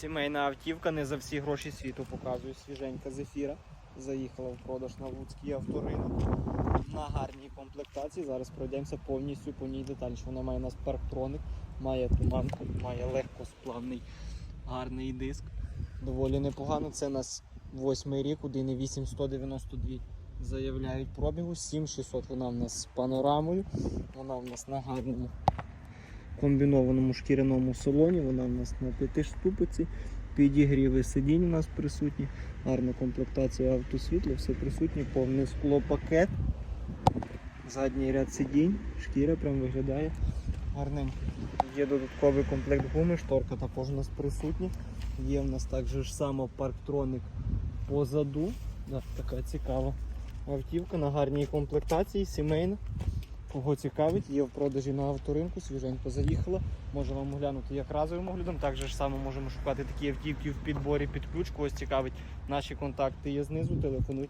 Сімейна автівка не за всі гроші світу показую. Свіженька зефіра. Заїхала в продаж на Луцький авторинок. На гарній комплектації. Зараз пройдемося повністю по ній детальніше. Вона має у нас парктроник, має туманку, має легкосплавний гарний диск. Доволі непогано. Це у нас восьмий рік, 1,8 192 заявляють пробігу. 7600 вона в нас з панорамою. Вона в нас на гарному комбінованому шкіряному салоні. Вона в нас на п'ятиштупиці. Підігріви сидінь у нас присутні. Гарна комплектація автосвітла, все присутнє, повний склопакет. Задній ряд сидінь, шкіра прям виглядає гарненько. Є додатковий комплект гуми, шторка також у нас присутня. Є в нас також само парктроник позаду. Да, така цікава автівка на гарній комплектації, сімейна. Кого цікавить, є в продажі на авторинку, свіженько заїхала. Може вам оглянути як разовим оглядом. Так же ж само можемо шукати такі автівки в підборі під ключ. Когось цікавить, наші контакти є знизу. Телефонуйте.